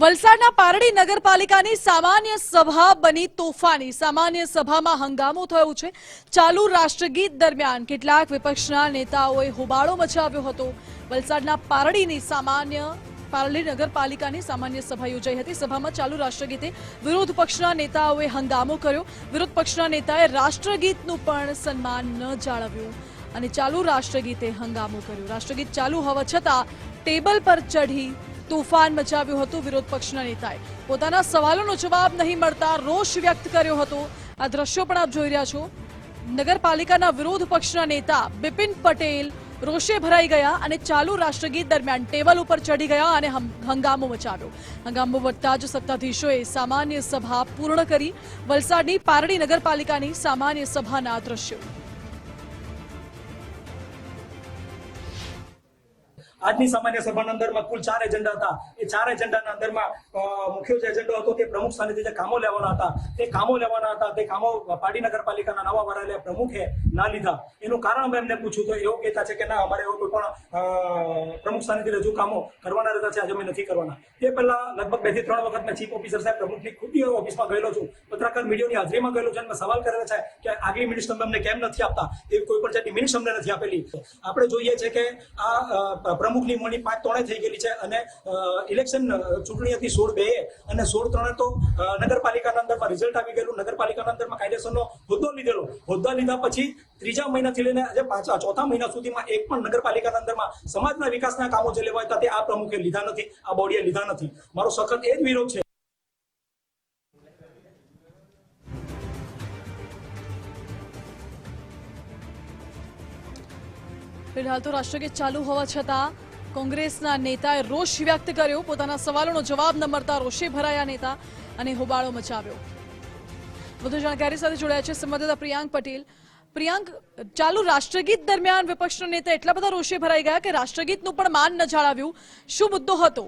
વલસાડના પારડી નગરપાલિકાની સામાન્ય સભા બની તોફાની. સામાન્ય સભામાં હંગામો થયો છે. ચાલુ રાષ્ટ્રગીત દરમિયાન કેટલાક વિપક્ષના નેતાઓએ હોબાળો મચાવ્યો હતો. વલસાડના પારડીની સામાન્ય, પારડી નગરપાલિકાની સામાન્ય સભા યોજાઈ હતી. સભામાં ચાલુ રાષ્ટ્રગીતે વિરોધ પક્ષના નેતાઓએ હંગામો કર્યો. વિરોધ પક્ષના નેતાએ રાષ્ટ્રગીતનું પણ સન્માન ન જાળવ્યું અને ચાલુ રાષ્ટ્રગીતે હંગામો કર્યો. રાષ્ટ્રગીત ચાલુ હોવા છતાં ટેબલ પર ચઢી તોફાન મચાવ્યું હતું વિરોધ પક્ષના નેતાએ. પોતાના સવાલોનો જવાબ નહીં મળતા રોષ વ્યક્ત કર્યો હતો. આ દ્રશ્યો પણ આપ જોઈ રહ્યા છો. નગરપાલિકાના વિરોધ પક્ષના નેતા બિપિન પટેલ રોષે ભરાઈ ગયા અને ચાલુ રાષ્ટ્રગીત દરમિયાન ટેબલ ઉપર ચડી ગયા અને હંગામો મચાવ્યો. હંગામો વધતા જ સત્તાધીશોએ સામાન્ય સભા પૂર્ણ કરી. વલસાડની પારડી નગરપાલિકાની સામાન્ય સભાના દ્રશ્યો. આજની સામાન્ય સભાના અંદરમાં કુલ ચાર એજન્ડા હતા. એ ચાર એજન્ડાના અંદરમાં મુખ્ય જે એજન્ડો હતો તે પ્રમુખ સ્થાનેથી જે કામો લેવાના હતા તે કામો લેવાના હતા તે કામો પાડી નગરપાલિકાના નવા વરાયેલા પ્રમુખે ના લીધા. એનું કારણ અમે એમને પૂછ્યું તો એવું કહેતા છે કે ના અમારે એવો કોઈ પણ પ્રમુખ સ્થાનેથી રજૂ કામો કરવાના રહેતા છે આજે અમે નથી કરવાના. તે પહેલા લગભગ બેથી ત્રણ વખત મેં ચીફ ઓફિસર સાહેબ પ્રમુખની ખુદ ઓફિસમાં ગયેલો છું. પત્રકાર મીડિયાની હાજરીમાં ગયેલો છું અને સવાલ કરેલો છે કે આગલી મિનિટ્સ તમે અમને કેમ નથી આપતા? એવી કોઈ પણ જાતની મિનિટ્સ અમને નથી આપેલી. આપણે જોઈએ છે કે આ અ, પ્રમુખની મણી પાંચ ત્રણે થઈ ગયેલી છે અને ઇલેક્શન ચૂંટણી હતી સોળ બે અને સોળ ત્રણે તો નગરપાલિકાના અંદરમાં રિઝલ્ટ આવી ગયેલું. નગરપાલિકાના અંદરમાં કાયદેસરનો હોદ્દો લીધેલો. હોદ્દા લીધા પછી ત્રીજા મહિનાથી લઈને આજે પાંચા, ચોથા મહિના સુધીમાં એક પણ નગરપાલિકાના અંદરમાં સમાજના વિકાસના કામો જે લેવા હતા તે આ પ્રમુખે લીધા નથી, આ બોડીએ લીધા નથી. મારો સખત એ જ વિરોધ છે. ફિલહાલ તો રાષ્ટ્રગીત ચાલુ હોવા છતાં કોંગ્રેસના નેતાએ રોષ વ્યક્ત કર્યો. પોતાના સવાલોનો જવાબ ન મળતા રોષે ભરાયા નેતા અને હોબાળો મચાવ્યો. વધુ જાણકારી સાથે જોડાયા છે સંવાદદાતા પ્રિયાંક પટેલ. પ્રિયાંક, ચાલુ રાષ્ટ્રગીત દરમિયાન વિપક્ષના નેતા એટલા બધા રોષે ભરાઈ ગયા કે રાષ્ટ્રગીતનું પણ માન ન જાળવ્યું. શું મુદ્દો હતો?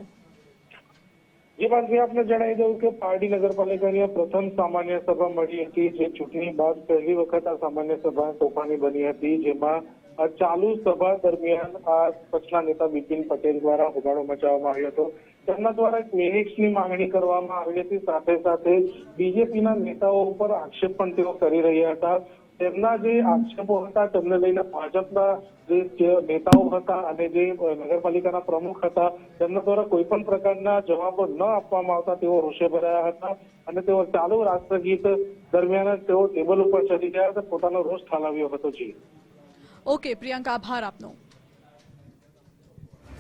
જે બાદ આપને જણાવી દઉં કે પારડી નગરપાલિકાની પ્રથમ સામાન્ય સભા મળી હતી. જે ચૂંટણી બાદ પહેલી વખત આ સામાન્ય સભા તોફાની બની હતી, જેમાં ચાલુ સભા દરમિયાન આ પક્ષના નેતા બિપિન પટેલ દ્વારા હોબાળો મચાવવામાં આવ્યો હતો. તેમના દ્વારા મિનિટ્સની માંગણી કરવામાં આવી હતી. સાથે સાથે બીજેપીના નેતાઓ ઉપર આક્ષેપ પણ તેઓ કરી રહ્યા હતા. તેમના જે આક્ષેપો હતા, તેમને લઈને ભાજપના જે નેતાઓ હતા અને જે નગરપાલિકાના પ્રમુખ હતા, તેમના દ્વારા કોઈ પણ પ્રકારના જવાબો ન આપવામાં આવતા તેઓ રોષે ભરાયા હતા અને તેઓ ચાલુ રાષ્ટ્રગીત દરમિયાન તેઓ ટેબલ ઉપર ચડી ગયા હતા. પોતાનો રોષ ઠાલવ્યો હતો. જી. ઓકે પ્રિયંકા આભાર આપનો.